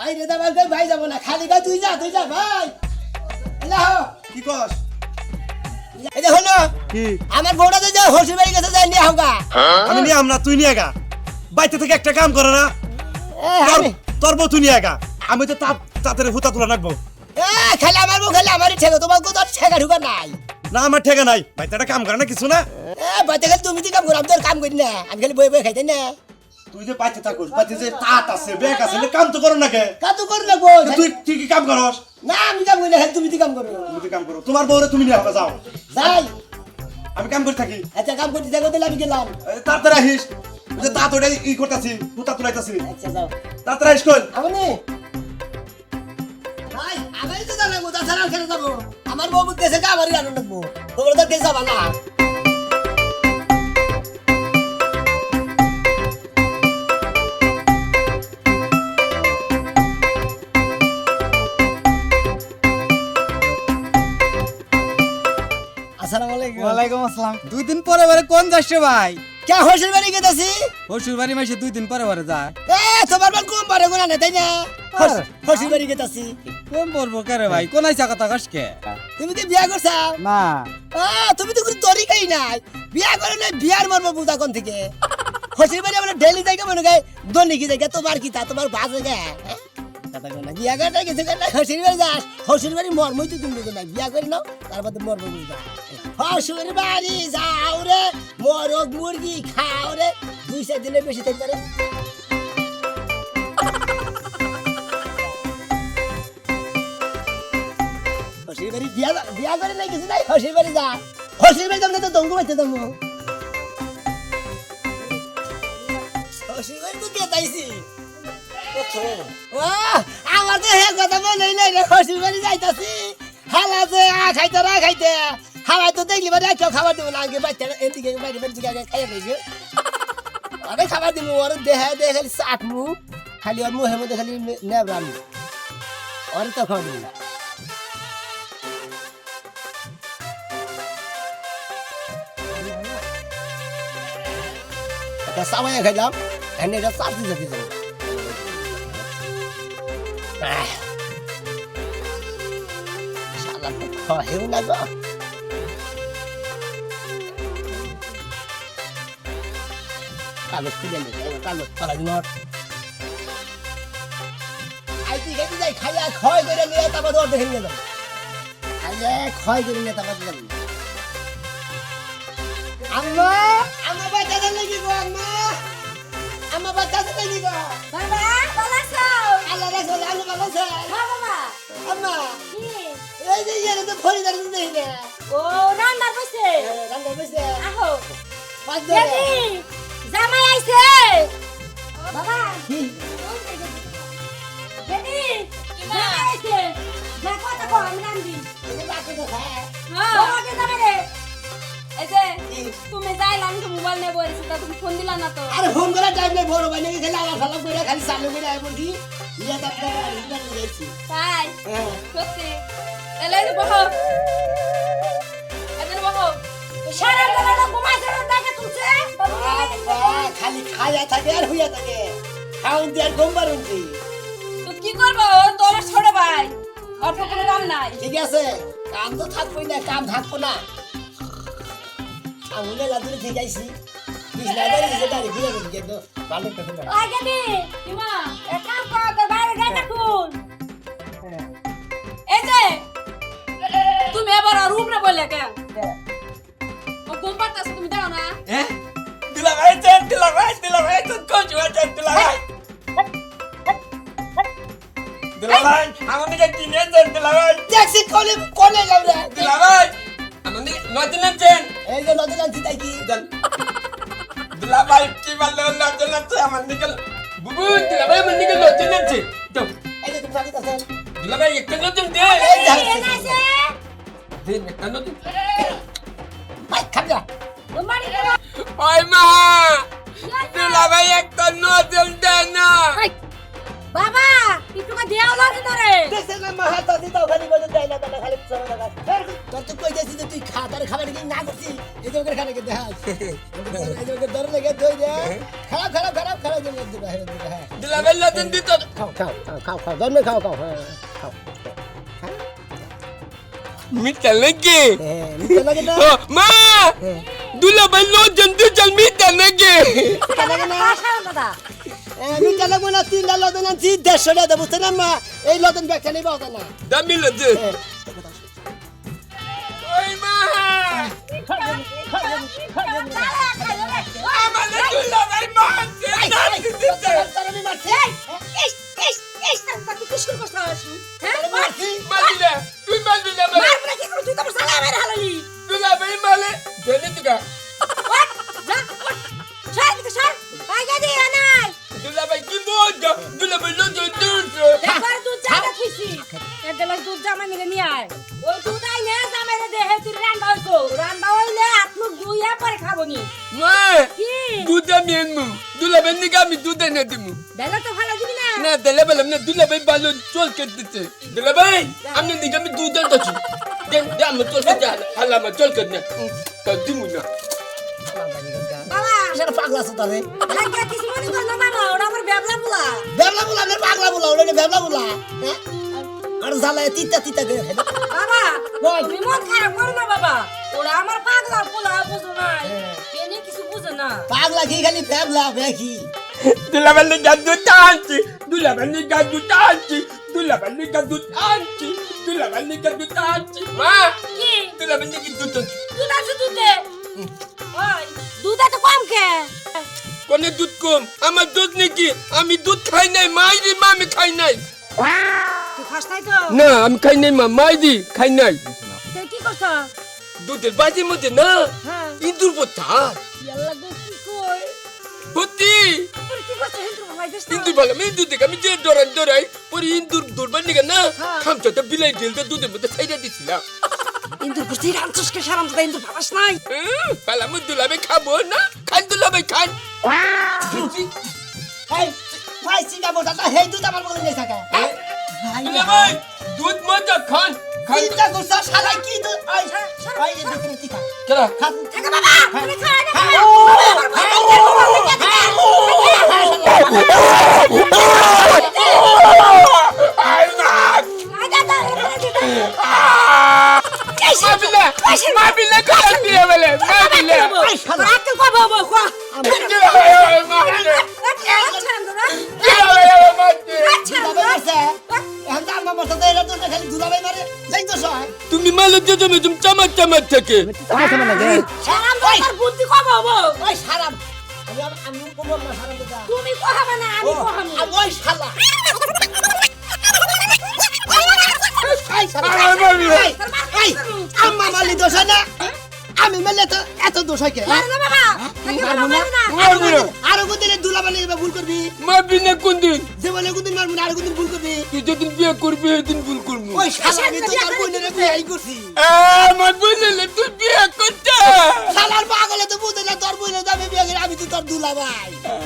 ভাই রে দাবার ভাই যাব না। খালি কই তুই যা তুই যা ভাই। লাও কি কস? এই দেখো না কি? আমার বউটা তো যা হসুর বাড়ি গেছে যাই নিয়ে হোগা আমি নিয়ে আমরা তুই নিয়ে গা। বাইতে থেকে একটা কাম করে না। তোর বউ তুই নিয়ে গা। আমি তো তাপ তাদের হুতা তুলা রাখব। এ খালি আমার বউ খালি আমারই ঠেকে। তোমার কোথাও ঠেকা ঢুকা নাই। না আমার ঠেকা নাই। বাইতে একটা কাম করে না কিছু না। এ বাইতে খালি তুমি তো কাম করো? আমি তোর কাম করি না। আমি খালি বই বই খাইতে না। তুই যে বাইতে থাকুস বাইতে যে তাঁত আছে ব্যাগ আছে কাম তো করো না কে? কা তো করি না গো তুই তুই কি কাম করস? না আমি কাম করি না খালি তুমি তো কাম করো। তুমি কাম করো। তোমার বউরে তুমি নিয়ে হবে যাও। যাই। আমি কাম করে থাকি। আচ্ছা কাম করতে থাকো তাহলে আমি গেলাম? তাড়াতাড়ি আহিস ওই যে তাঁত ওটা ই করতেছি হুতা তুলাইতেছি। আচ্ছা যাও। তাড়াতাড়ি আহিস কই? আমনি ভাই আমি তো জানাব তাছাড়া আর কেন যাব? আমার বউ কা আমারই আনন্দ তোমরা তো কে যাবা না। আসসালামু আলাইকুম। ওয়ালাইকুম আসসালাম। দুই দিন পরে পরে কোন যাচ্ছে ভাই? কে হোসের বাড়ি গেতাছি? শ্বশুর বাড়ি মাসে দুই দিন পরে পরে যায়। এ তোমার বাল কম পারে গোনা না তাই না? হ্যাঁ। বাড়ি গেতাছি। কোন পড়ব কে রে ভাই? কোন আইসা কথা কাসকে তুমি কি বিয়া করছাও না। আ, তুমি তো কোনো তরিকাই নাই। বিয়া করে নাই বিয়ার মর্ম বুঝা কোন থেকে? হোসের বাড়ি আমরা ডেলি যাই মনে গায় দলি কি জায়গা তোমার কি তা? তোমার বাস জায়গা কথা কই না বিয়া করে গেছে কেন হোসের বাড়ি যাস। হোসের বাড়ি মর্মই তো তুমি বুঝো না বিয়া করে নাও, তারপর তো মর্ম বুঝবা হোসের বাড়ি যাও রে মরগ মুরগি খাও রে। দুই চার দিনের বেশি থাকতে পারে। হোসের বাড়ি বিয়া বিয়া করে নাই কিছু নাই হোসের বাড়ি যা। হোসের বাড়ি যাব তো দঙ্গু বাইতে দঙ্গু। হোসের বাড়ি তো কে তাইছি ওয়াহ, আমার তো হে কথা মনে নাই রে হোসের বাড়ি যাইতাছি। হালা যে আ খাইতে না খাইতে হালাই তো দেখলি মানে কেউ খাবার দিব না আগে বাচ্চা এদিকে বাইরে বাইরে দিকে আগে খাইয়ে দিবি। অনেক খাবার দিব ওর দেহে দেহে খালি চাট মু খালি ওর মুহের মধ্যে খালি নেবরামি ওর তো খাবার দিব না। খাইলাম এখানে এটা চাটনি দেবো। আহ। শালা তো খাওয়াও না গো। কাগজ খুলে নে কাগজ পালা দিন আইতি গেছি যাই খাইয়া ক্ষয় করে নিয়ে তারপর তোর দেখে নিয়ে যাব। খাইয়া ক্ষয় করে নিয়ে তারপর যাব। আম্মা! ফরি দাঁড়িয়ে দেখি না ও রান্নার বসে রান্না বসে। আহো। পাঁচ জামাই আইছে। বাবা। কি দেখি জামাই আইছে। যা কথা কো আমি রান্দি এই বাচ্চা তো হ্যাঁ। বাবাকে জামাই রে। তুমি যাইলা আমি তো মোবাইল নেব তা তুমি ফোন দিলা না তো। আরে ফোন করার টাইম নেই বড় ভাই নাকি খালি সালাপ করে খালি চালু করে আয় বলছি। ইয়া তারপরে ইয়া গেছি তাই হ্যাঁ সত্যি এলে বহো এখানে বহো। সারা বেলা ঘুমাইছে না দেখে তুলছে। খালি খাইয়া থাকে আর হইয়া থাকে। খাউন দিয়ে আর ঘুম পারুন কি তো কি করব? ও তো আমার ছোট ভাই। অল্প কোনো কাম নাই। ঠিক আছে। কাম তো থাকবোই না কাম থাকব না। আঙুলে লাদুরে ঠিক আইছি বাড়ি দিছে গাড়ি ঘুরে গেছে কিন্তু ভালো আগে বললে কেন ও ঘুম পাড়তাছে তুমি দাও না? Dila vai ten, dila vai, dila vai ten, coach vai ten, dila vai. Dila vai, আমার দিকে কিনে ten, dila vai, ট্যাক্সি কলে কলে যাও রে। vai. আমার দিকে নতুন ten, এই যে নতুন আনছি তাই কি? dan. Dila vai কি বলল নতুন আছে আমার দিকে বুবু dila vai আমার দিকে নতুন আছে তো এই যে তুমি সাথে আছেন dila vai একটা নতুন দে। এই যে ভাই খাবি না তোমার ওই মা dila vai একটা নতুন দে না বাবা একটু দেওয়া লাগে না রে দেখছেন না মা হাত দিতে খালি বলে দেয় না না, খালি চলে না তোর তো কই যাচ্ছি যে তুই খা তার খাবার কি না করছি এই ওকে খানে কে দেখা এই ওকে ধরে লেগে দই দে খারাপ খারাপ যে মধ্যে বাইরে দিবে হ্যাঁ দিলা ভাই লজেন দিত খাও খাও খাও খাও খাও জন্মে খাও খাও হ্যাঁ খাও মিটা লাগে হ্যাঁ লাগে না মা দুলা ভাই লজেন দিত মিটা লাগে নিতে লাগে না দাদা নিতে লাগবে না তিনটা লদন আনছি দেড়শো টাকা দেবো না মা এই লদন ব্যাগটা নেই পাওয়া না দামি হ্যাঁ ওই মা আমাদের দুলা ভাই মারছে নাতি দিতে আমি মারছি ইস ইস ইস তাকে কুশকুর করছ হ্যাঁ আমি মারছি ওই দুধ আই নে জামাই রে দেহে তুই রান্না হইছো। রান্না হইলে হাত মুখ ধুইয়া পরে খাব নি। মা কি? দুধ আমি আনব দুলা ভাই নিকে আমি দুধ এনে দিমু। বেলা তো ভালো দিবি না। না দিলে বললাম না দুলা ভাই ভালো চল কেটে দিচ্ছে। দুলা ভাই আমি নিকে আমি দুধ আনতেছি দেন দে আমি চল কেটে হালা আমার চল কেটে তা দিমু না। বাবা সেটা পাগলা আছে তারে ভাগ্য কিছু মনে কর না বাবা ওটা আমার ব্যাবলা বুলা বেবলা বলা না পাগলা বলা ওটা বেবলা বলা হ্যাঁ? আর জ্বালায় তিতা তিতা করে বাবা বল। তুমি মন খারাপ করো না বাবা। ওরা আমার পাগলা পোলা বুঝো না? এনে কিছু বুঝে না। পাগলা কি খালি বেবলা বেকি দুলা ভাই নিকে দুধ আনছি দুলা ভাই নিকে দুধ আনছি দুলা ভাই নিকে দুধ আনছি দুলা ভাই নিকে দুধ মা কি? নিকে দুধ দুধ আছে দুধে? ওই দুধ এত কম কে? কোনে দুধ কম? আমার দুধ নাকি? আমি দুধ খাই নাই মাইরি মা আমি খাই নাই। খাস নাই তো না আমি খাই নাই মা। মাইরি খাই নাই। কি করছ? দুধের বাজির মধ্যে না? হ্যাঁ। ইঁদুর পোতা ইয়াল্লা গো কি কই? দেশ ইন্দুর ভালো আমি ইন্দুর দেখে আমি যে ডরাই ডরাই পরে ইন্দুর দৌড়বার নিগে না? হ্যাঁ। খামচাটা বিলাই ঢেলতে দুধের মধ্যে ছাইড়া দিছিলাম। হিন্দু কুস্তি রামচুস কে সারাম তো হিন্দু ভাবাস নাই? পালা আমি দুলাবে খাব না? খান দুলাবে খান ভাই সিঙ্গা মোটা হেই দুধ আমার বলে নেই থাকা। দুলাবে দুধ মজা খান খান। চিন্তা করছ শালা কি দুধ? আই আই এ দেখে কি খা কেরা? খা থাকা বাবা তুমি খায় চামাচ থেকে। বুদ্ধি কবে হবে ওই সারাম আমি তুমি কহাবে না। কহাবো ওই শালা আমার আম্মা মালি দোষ না আমি মেলে তো এত দোষ হয় কে আরও কোনদিন? এবার ভুল করবি যে বলে কোনদিন মারবি না আরও কোনদিন ভুল করবি। তুই যেদিন বিয়ে করবি সেদিন ভুল করব। ওই শালা আমি তো তার বোনের বিয়াই করছি। শালার পাগলে